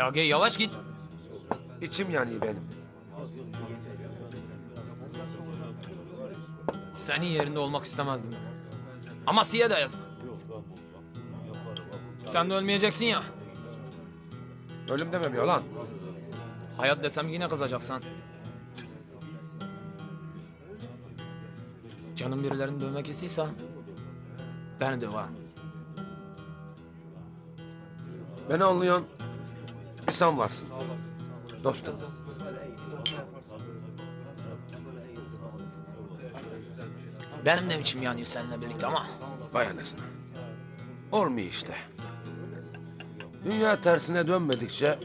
Ya gel yavaş git. İçim yanıyor benim. Senin yerinde olmak istemezdim. Ama siye de yazık. Sen de ölmeyeceksin ya. Ölüm demem yalan. Hayat desem yine kızacaksan. Canım birilerini dövmek istiyorsa beni döv ha. Beni anlayan bir sen varsın. Dostum. Benim de içim yanıyor seninle birlikte ama Vay anasını. Olmuyor işte. Dünya tersine dönmedikçe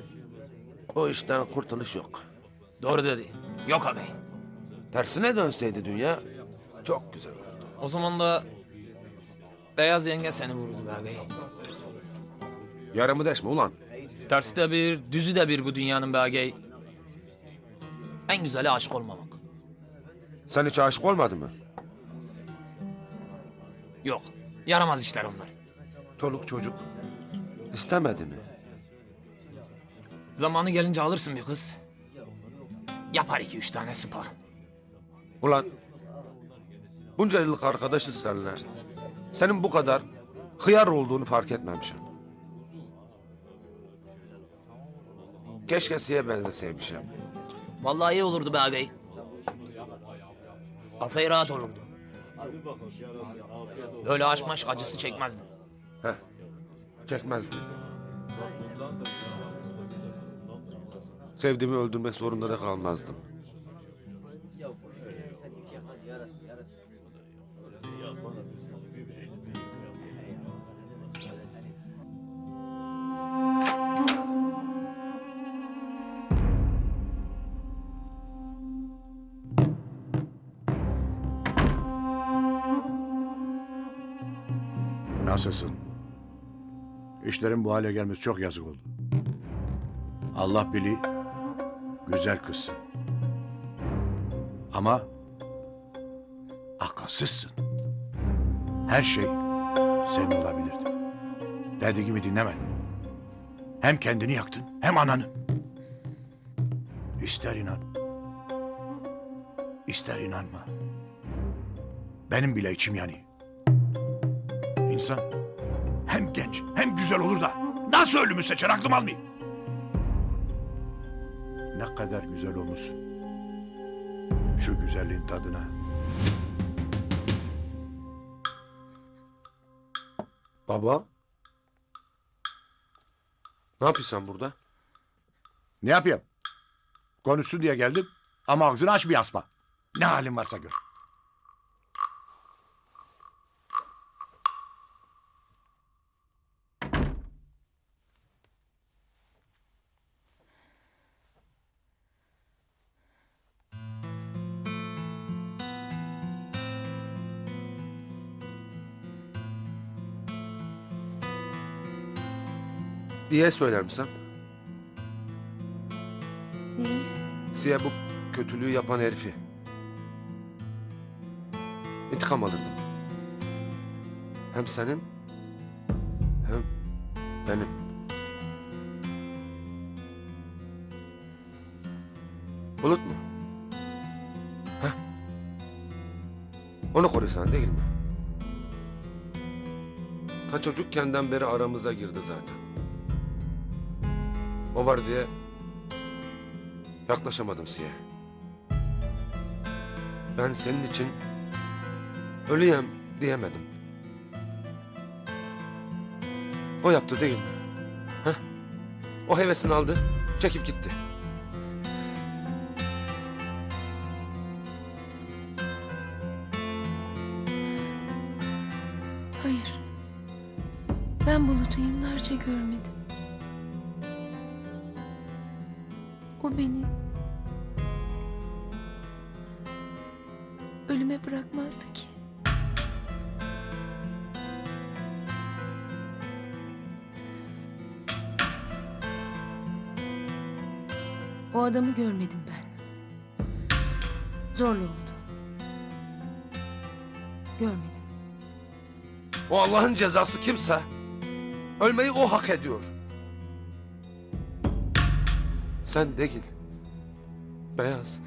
o işten kurtuluş yok. doğru dedi. Yok abi. Tersine dönseydi dünya çok güzel olurdu. O zaman da beyaz yenge seni vurdu be ağabey. Yaramı deşme ulan. Tersi de bir, düzü de bir bu dünyanın be ağabey. En güzeli aşık olmamak. Sen hiç aşık olmadın mı? Yok, yaramaz işler onlar. Çoluk çocuk. istemedi mi? Zamanı gelince alırsın bir kız. Yapar iki üç tane sıpa. Ulan bunca yıllık arkadaşız seninle. Senin bu kadar hıyar olduğunu fark etmemişim. Keşke siye benzeseymişim. Vallahi iyi olurdu be ağabey. Kafayı rahat olurdu. Böyle aşk maşk acısı çekmezdim. Heh, çekmezdim. Sevdiğimi öldürmek zorunda da kalmazdım. Nasılsın? İşlerin bu hale gelmesi çok yazık oldu. Allah bili güzel kızsın. Ama akılsızsın. Her şey senin olabilirdi. Dediği gibi dinlemedin. Hem kendini yaktın hem ananı. İster inan. ister inanma. Benim bile içim yanıyor. İnsan hem genç hem güzel olur da nasıl ölümü seçer aklım almıyor. Ne kadar güzel olmuşsun. Şu güzelliğin tadına. Baba? Ne yapıyorsun sen burada? Ne yapayım? Konuşsun diye geldim ama ağzını aç bir asma. Ne halin varsa gör. Diye söyler misin? Neyi? Siye bu kötülüğü yapan herifi. İntikam alırdım. Hem senin hem benim. Bulut mu? Heh. Onu koruyorsan değil mi? Ta çocukkenden beri aramıza girdi zaten. O var diye Yaklaşamadım size. Ben senin için ölüyem diyemedim. O yaptı değil mi? Heh? O hevesini aldı, çekip gitti. Hayır. Ben Bulut'u yıllarca görmedim. O beni ölüme bırakmazdı ki. O adamı görmedim ben. Zorla oldu. Görmedim. O Allah'ın cezası kimse, ölmeyi o hak ediyor. Sen değil. Beyaz.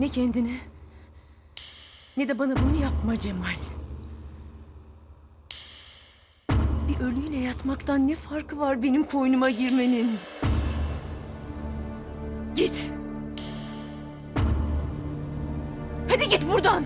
Ne kendine ne de bana bunu yapma Cemal. Bir ölüyle yatmaktan ne farkı var benim koynuma girmenin? Git. Hadi git buradan.